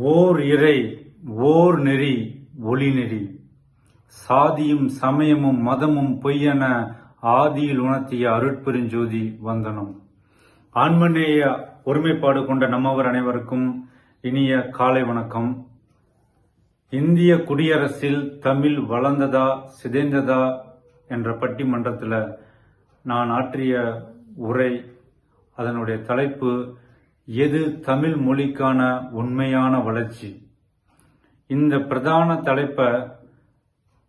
ஓர் இறை ஓர் நெறி ஒளி நெறி. சாதியும் சமயமும் மதமும் பொய்யென ஆதியில் உணர்த்திய அருட்பெருஞ்சோதி வந்தனம். ஆன்மநேய ஒருமைப்பாடு கொண்ட நம்மவர் அனைவருக்கும் இனிய காலை வணக்கம். இந்திய குடியரசில் தமிழ் வளர்ந்ததா சிதைந்ததா என்ற பட்டிமன்றத்தில் நான் ஆற்றிய உரை அதனுடைய தலைப்பு எது தமிழ் மொழிக்கான உண்மையான வளர்ச்சி? இந்த பிரதான தலைப்பை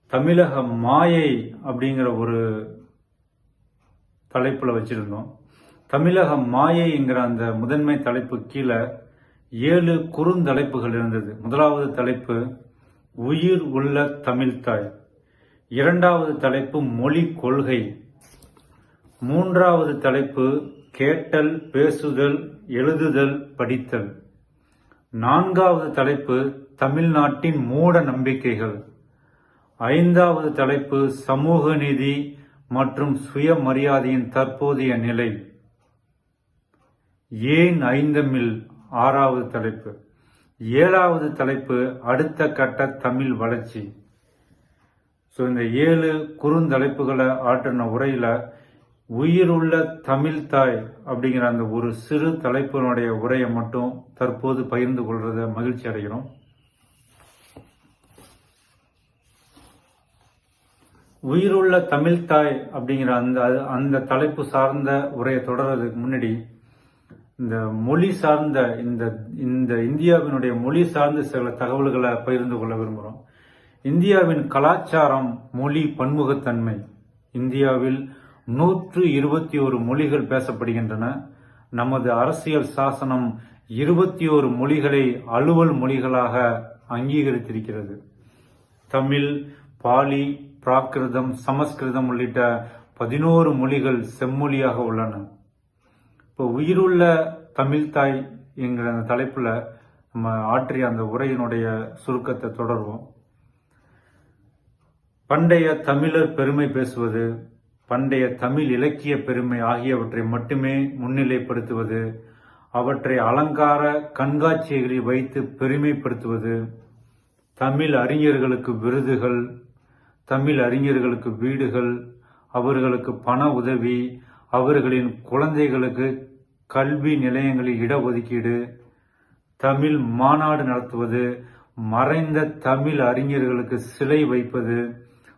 தமிழக மாயை அப்படிங்கிற ஒரு தலைப்புல வச்சிருந்தோம். தமிழக மாயைங்கிற அந்த முதன்மை தலைப்பு கீழே ஏழு குறுந்தலைப்புகள் இருந்தது. முதலாவது தலைப்பு உயிர் உள்ள தமிழ்தாய் இரண்டாவது தலைப்பு மொழி கொள்கை. மூன்றாவது தலைப்பு கேட்டல் பேசுதல் எழுதுதல் படித்தல். நான்காவது தலைப்பு தமிழ்நாட்டின் மூட நம்பிக்கைகள். ஐந்தாவது தலைப்பு சமூக நீதி மற்றும் சுயமரியாதையின் தற்போதைய நிலை. ஏன் ஐந்தமில் ஆறாவது தலைப்பு? ஏழாவது தலைப்பு அடுத்த கட்ட தமிழ் வளர்ச்சி. ஸோ இந்த ஏழு குறுந்தலைப்புகளை ஆற்றின உரையில உயிருள்ள தமிழ் தாய் அப்படிங்கிற அந்த ஒரு சிறு தலைப்பினுடைய உரையை மட்டும் தற்போது பகிர்ந்து கொள்றத மகிழ்ச்சி அடைகிறோம். உயிருள்ள தமிழ் தாய் அப்படிங்கிற அந்த அந்த தலைப்பு சார்ந்த உரையை தொடர்றதுக்கு முன்னாடி இந்த மொழி சார்ந்த இந்த இந்த இந்தியாவினுடைய மொழி சார்ந்த சில தகவல்களை பகிர்ந்து கொள்ள விரும்புகிறோம். இந்தியாவின் கலாச்சாரம் மொழி பன்முகத்தன்மை. இந்தியாவில் நூற்று இருபத்தி ஒரு மொழிகள் பேசப்படுகின்றன. நமது அரசியல் சாசனம் இருபத்தி ஒரு மொழிகளை அலுவல் மொழிகளாக அங்கீகரித்திருக்கிறது. தமிழ் பாலி பிராகிருதம் சமஸ்கிருதம் உள்ளிட்ட பதினோரு மொழிகள் செம்மொழியாக உள்ளன. இப்போ உயிருள்ள தமிழ்தாய் என்கிற அந்த தலைப்பில் நம்ம ஆற்றிய அந்த உரையினுடைய சுருக்கத்தை தொடர்வோம். பண்டைய தமிழர் பெருமை பேசுவது பண்டைய தமிழ் இலக்கிய பெருமை ஆகியவற்றை மட்டுமே முன்னிலைப்படுத்துவது அவற்றை அலங்கார கண்காட்சிகளில் வைத்து பெருமைப்படுத்துவது தமிழ் அறிஞர்களுக்கு விருதுகள் தமிழ் அறிஞர்களுக்கு வீடுகள் அவர்களுக்கு பண உதவி அவர்களின் குழந்தைகளுக்கு கல்வி நிலையங்களில் இடஒதுக்கீடு தமிழ் மாநாடு நடத்துவது மறைந்த தமிழ் அறிஞர்களுக்கு சிலை வைப்பது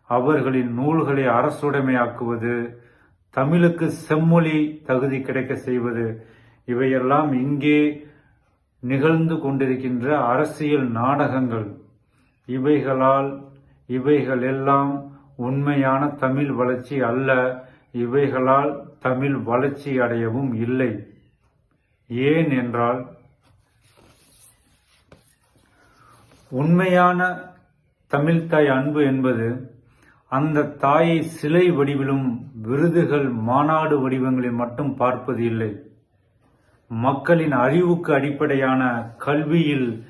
அவர்களின் நூல்களை அரசுடைமையாக்குவது தமிழுக்கு செம்மொழி தகுதி கிடைக்க செய்வது இவையெல்லாம் இங்கே நிகழ்ந்து கொண்டிருக்கின்ற அரசியல் நாடகங்கள். இவைகளால் இவைகள் எல்லாம் உண்மையான தமிழ் வளர்ச்சி அல்ல இவைகளால் தமிழ் வளர்ச்சி அடையவும் இல்லை. ஏன் என்றால் உண்மையான தமிழ்தாய் அன்பு என்பது அந்த தாயை சிலை வடிவிலும் விருதுகள் மாநாடு வடிவங்களில் மட்டும் பார்ப்பது இல்லை. மக்களின் அறிவுக்கு அடிப்படையான கல்வியில்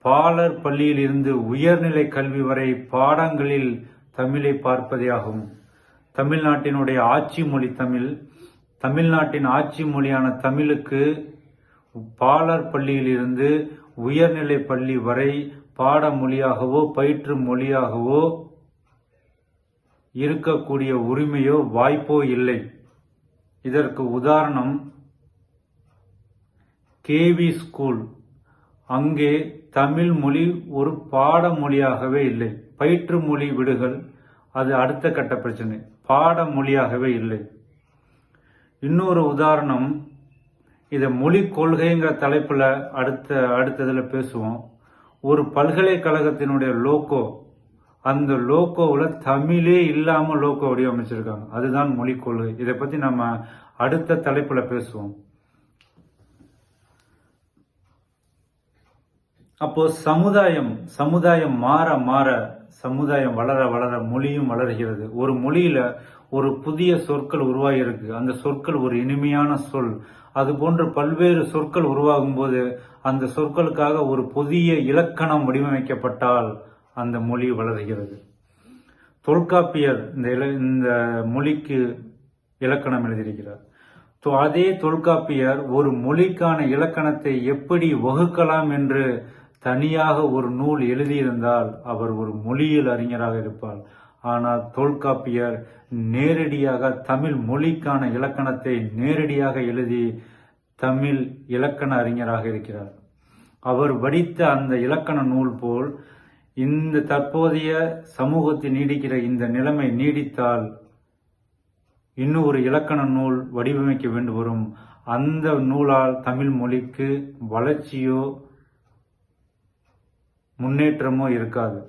பாலர் பள்ளியில் இருந்து உயர்நிலை கல்வி வரை பாடங்களில் தமிழை பார்ப்பதே ஆகும். தமிழ்நாட்டினுடைய ஆட்சி மொழி தமிழ். தமிழ்நாட்டின் ஆட்சி மொழியான தமிழுக்கு பாலர் பள்ளியில் இருந்து உயர்நிலை பள்ளி வரை பாட மொழியாகவோ பயிற்று மொழியாகவோ இருக்கக்கூடிய உரிமையோ வாய்ப்போ இல்லை. இதற்கு உதாரணம் கேவி ஸ்கூல். அங்கே தமிழ் மொழி ஒரு பாடமொழியாகவே இல்லை. பயிற்று மொழி விடுகள் அது அடுத்த கட்ட பிரச்சனை. பாடமொழியாகவே இல்லை. இன்னொரு உதாரணம் இதை மொழி கொள்கைங்கிற தலைப்பில் அடுத்த அடுத்ததில் பேசுவோம். ஒரு பல்கலைக்கழகத்தினுடைய லோகோ அந்த லோகோவில் தமிழே இல்லாமல் லோகோ வடிவமைச்சிருக்காங்க. அதுதான் மொழி கொள்கை இதை பற்றி நம்ம அடுத்த தலைப்பில் பேசுவோம். அப்போ சமுதாயம் சமுதாயம் மாற மாற சமுதாயம் வளர வளர மொழியும் வளர்கிறது. ஒரு மொழியில ஒரு புதிய சொற்கள் உருவாகியிருக்கு. அந்த சொற்கள் ஒரு இனிமையான சொல். அது போன்ற பல்வேறு சொற்கள் உருவாகும் போது அந்த சொற்களுக்காக ஒரு புதிய இலக்கணம் வடிவமைக்கப்பட்டால் அந்த மொழி வளர்கிறது. தொல்காப்பியர் இந்த இல இந்த மொழிக்கு இலக்கணம் எழுதியிருக்கிறார். அதே தொல்காப்பியர் ஒரு மொழிக்கான இலக்கணத்தை எப்படி வகுக்கலாம் என்று தனியாக ஒரு நூல் எழுதியிருந்தால் அவர் ஒரு மொழியில் அறிஞராக இருப்பார். ஆனால் தொல்காப்பியர் நேரடியாக தமிழ் மொழிக்கான இலக்கணத்தை நேரடியாக எழுதி தமிழ் இலக்கண அறிஞராக இருக்கிறார். அவர் வடித்த அந்த இலக்கண நூல் போல் இந்த தற்போதைய சமூகத்தில் நீடிக்கிற இந்த நிலைமை நீடித்தால் இன்னும் ஒரு இலக்கண நூல் வடிவமைக்க வேண்டு வரும். அந்த நூலால் தமிழ் மொழிக்கு வளர்ச்சியோ முன்னேற்றமோ இருக்காது.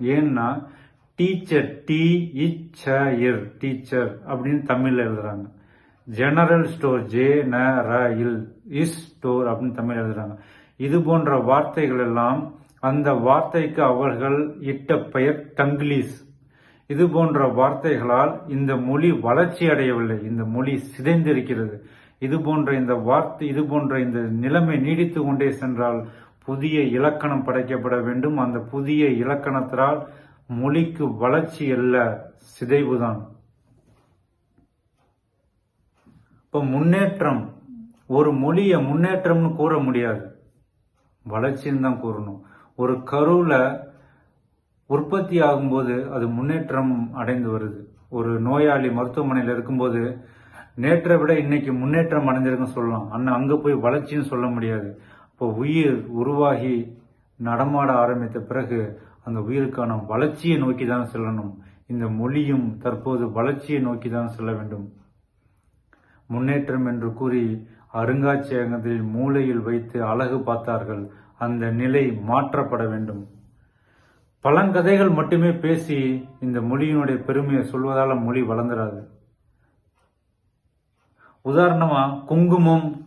ஏன்னா டீச்சர் டி இச் இர் டீச்சர் அப்படின்னு தமிழில் எழுதுறாங்க. ஜெனரல் ஸ்டோர் ஜே ந ர இல் இஸ் ஸ்டோர் அப்படின்னு தமிழ் எழுதுறாங்க. இது போன்ற வார்த்தைகள் எல்லாம் அந்த வார்த்தைக்கு அவர்கள் இட்ட பெயர் டங்கிலீஸ் இது போன்ற வார்த்தைகளால் இந்த மொழி வளர்ச்சி அடையவில்லை. இந்த மொழி சிதைந்திருக்கிறது. இது போன்ற இந்த வார்த்தை இது போன்ற இந்த நிலைமை நீடித்து கொண்டே சென்றால் புதிய இலக்கணம் படைக்கப்பட வேண்டும். அந்த புதிய இலக்கணத்தினால் மொழிக்கு வளர்ச்சி அல்ல சிதைவுதான். இப்ப முன்னேற்றம். ஒரு மொழியை முன்னேற்றம்னு கூற முடியாது. வளர்ச்சின்னு தான் கூறணும். ஒரு கருவில் உற்பத்தி ஆகும்போது அது முன்னேற்றம் அடைந்து வருது. ஒரு நோயாளி மருத்துவமனையில் இருக்கும்போது நேற்றை விட இன்னைக்கு முன்னேற்றம் அடைஞ்சிருக்குன்னு சொல்லலாம். அண்ணன் அங்கே போய் வளர்ச்சின்னு சொல்ல முடியாது. இப்போ உயிர் உருவாகி நடமாட ஆரம்பித்த பிறகு அந்த உயிருக்கான வளர்ச்சியை நோக்கி தான் செல்லணும். இந்த மொழியும் தற்போது வளர்ச்சியை நோக்கி தான் செல்ல வேண்டும். முன்னேற்றம் என்று கூறி அருங்காட்சியகத்தில் மூலையில் வைத்து அழகு பார்த்தார்கள் அந்த நிலை மாற்றப்பட வேண்டும். பழங்கதைகள் மட்டுமே பேசி இந்த மொழியினுடைய பெருமையை சொல்வதால மொழி வளர்ந்துடாது உதாரணமா குங்குமம்